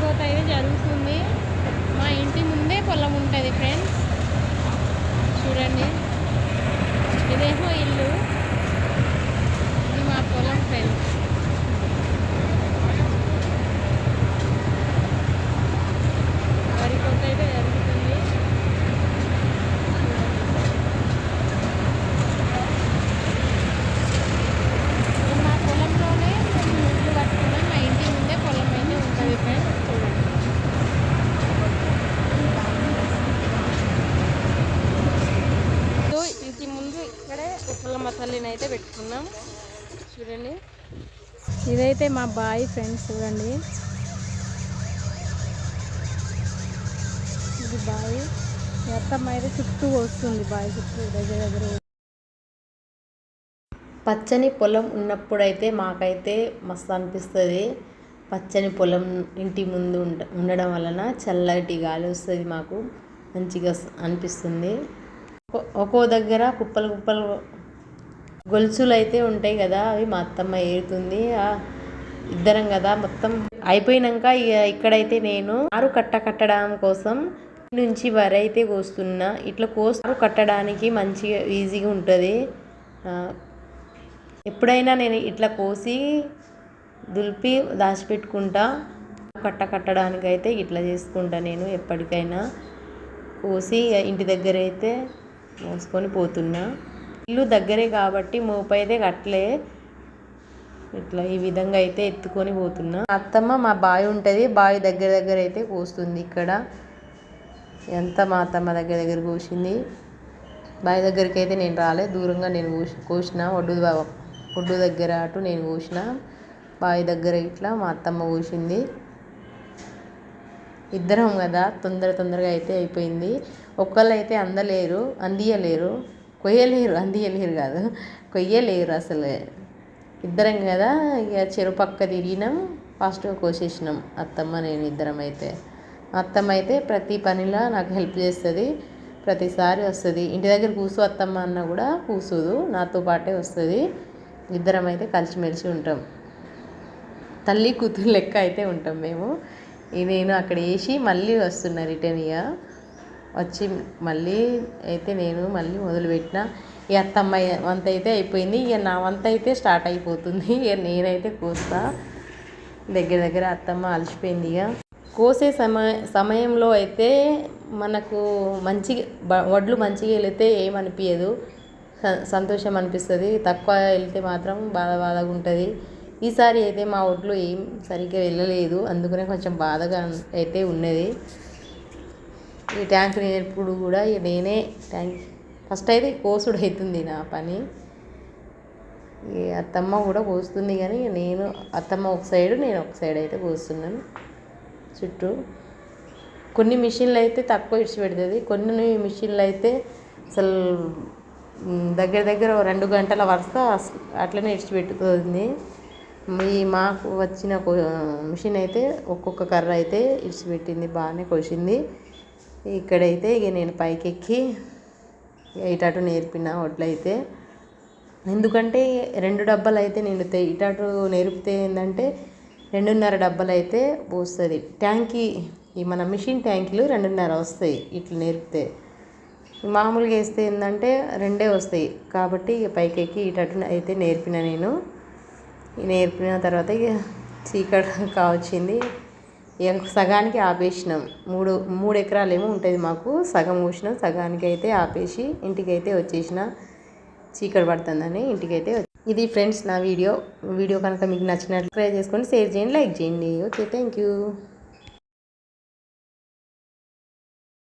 కోత అయితే జరుగుతుంది. మా ఇంటి ముందే పొలం ఉంటుంది ఫ్రెండ్స్ చూడండి ఇదేమో ఇల్లు ఇది మా పొలం ఫ్రెండ్స్ వరి కోత అయితే జరుగుతుంది మేము మా పొలంలోనే మేము ఇల్లు కట్టుకున్నాం మా ఇంటి ముందే పొలం అయితే ఉంటుంది ఫ్రెండ్స్ చూడండి సో ఇంటి ముందు ఇక్కడే తల్లిని అయితే పెట్టుకున్నాం. చూడండి. ఇదైతే మా బాయ్ ఫ్రెండ్స్ చూడండి. ఇది బాయ్. మొత్తం అయితే చుట్టూ వస్తుంది బాయ్ చుట్టూ దగ్గర దగ్గర. పచ్చని పొలం ఉన్నప్పుడైతే మాకైతే మస్తు అనిపిస్తుంది. పచ్చని పొలం ఇంటి ముందు ఉండడం వలన చల్లటి గాలి వస్తుంది మాకు. మంచిగా అనిపిస్తుంది. ఒక్కో- ఒక్కో దగ్గర కుప్పలు కుప్పలు గొలుసులు అయితే ఉంటాయి కదా అవి మా అత్తమ్మ ఏరుతుంది. ఇద్దరం కదా మొత్తం. అయిపోయినాక ఇక ఇక్కడైతే నేను ఆరు కట్ట కట్టడం కోసం నుంచి వరైతే కోస్తున్నా. ఇట్లా కోస్తారు కట్టడానికి మంచిగా ఈజీగా ఉంటుంది. ఎప్పుడైనా నేను ఇట్లా కోసి దులిపి దాచిపెట్టుకుంటా. కట్ట కట్టడానికైతే ఇట్లా చేసుకుంటా నేను ఎప్పటికైనా. కోసి ఇంటి దగ్గర అయితే మోసుకొని పోతున్నా. ఇల్లు దగ్గరే కాబట్టి మోపైతే కట్టలే. ఇట్లా ఈ విధంగా అయితే ఎత్తుకొని పోతున్నా. అత్తమ్మ మా బావి ఉంటుంది. బావి దగ్గర దగ్గర అయితే కోస్తుంది ఇక్కడ. ఎంత మా అత్తమ్మ దగ్గర దగ్గర కోసింది బావి దగ్గరికి అయితే నేను రాలే. దూరంగా నేను కోసి కోసిన ఒడ్డు ఒడ్డు దగ్గర అటు నేను కోసిన బావి దగ్గర ఇట్లా మా అత్తమ్మ కోసింది ఇద్దరం కదా తొందర తొందరగా అయితే అయిపోయింది. ఒక్కళ్ళు అయితే అందలేరు అందియలేరు. కొయ్యలేరు అందియలేరు కాదు. కొయ్యలేరు అసలు. ఇద్దరం కదా ఇక చెరు పక్క తిరిగినాం ఫాస్ట్గా కోసేసినాం అత్తమ్మ నేను ఇద్దరం అయితే. అత్తమ్మ అయితే ప్రతి పనిలో నాకు హెల్ప్ చేస్తుంది ప్రతిసారి వస్తుంది. ఇంటి దగ్గర కూసు అత్తమ్మ అన్న కూడా కూసుదు నాతో పాటే వస్తుంది. ఇద్దరం అయితే కలిసిమెలిసి ఉంటాం. తల్లి కూతురు లెక్క అయితే ఉంటాం మేము. నేను అక్కడ వేసి మళ్ళీ వస్తున్నా రిటర్న్ ఇక. వచ్చి మళ్ళీ అయితే నేను మళ్ళీ మొదలుపెట్టిన ఈ అత్తమ్మ వంత అయితే అయిపోయింది. ఇక నా వంత అయితే స్టార్ట్ అయిపోతుంది. ఇక నేనైతే కోస్తా. దగ్గర దగ్గర అత్తమ్మ అలసిపోయింది ఇక. కోసే సమయ సమయంలో అయితే మనకు మంచిగా వడ్లు మంచిగా వెళితే ఏమనిపించదు స- సంతోషం అనిపిస్తుంది. తక్కువ వెళ్తే మాత్రం బాధ బాధగా ఉంటుంది. ఈసారి అయితే మా ఒడ్లు ఏం సరిగ్గా వెళ్ళలేదు. అందుకనే కొంచెం బాధగా అయితే ఉన్నది. ఈ ట్యాంక్ నేర్పుడు కూడా ఇక నేనే ట్యాంక్ ఫస్ట్ అయితే కోసుడు అవుతుంది నా పని. ఈ అత్తమ్మ కూడా కోస్తుంది కానీ నేను అత్తమ్మ ఒక సైడు నేను ఒక సైడ్ అయితే కోస్తున్నాను. చుట్టూ కొన్ని మిషన్లు అయితే తక్కువ ఇడిచిపెడుతుంది. కొన్ని మిషన్లు అయితే అసలు దగ్గర దగ్గర రెండు గంటల వరుస అట్లనే ఇడిచిపెట్టుతుంది. ఈ మాకు వచ్చిన కో- మిషన్ అయితే ఒక్కొక్క కర్ర అయితే ఇడిచిపెట్టింది బాగానే కోసింది. ఇక్కడైతే ఇక నేను పైకెక్కి ఇటటు నేర్పిన వడ్లయితే ఎందుకంటే రెండు డబ్బాలు అయితే నిండుతాయి ఇటాటు నేర్పితే ఏంటంటే రెండున్నర డబ్బాలు అయితే పోస్తుంది. ట్యాంకీ ఈ మన మిషన్ ట్యాంకులు రెండున్నర వస్తాయి ఇట్లా నేర్పితే. మామూలుగా వేస్తే ఏంటంటే రెండే వస్తాయి. కాబట్టి ఇక పైకెక్కి ఇటటు అయితే నేర్పిన నేను. నేర్పిన తర్వాత ఇక చీకటి కావచ్చింది. సగానికి ఆపేసినాం. మూడు మూడు ఎకరాలేమో ఏమో ఉంటుంది మాకు. సగం కూసినాం సగానికి అయితే ఆపేసి ఇంటికైతే వచ్చేసిన. చీకటి పడుతుందని ఇంటికైతే ఇది ఫ్రెండ్స్ నా వీడియో. వీడియో కనుక మీకు నచ్చినట్లు ట్రై చేసుకోండి షేర్ చేయండి లైక్ చేయండి. Okay thank you.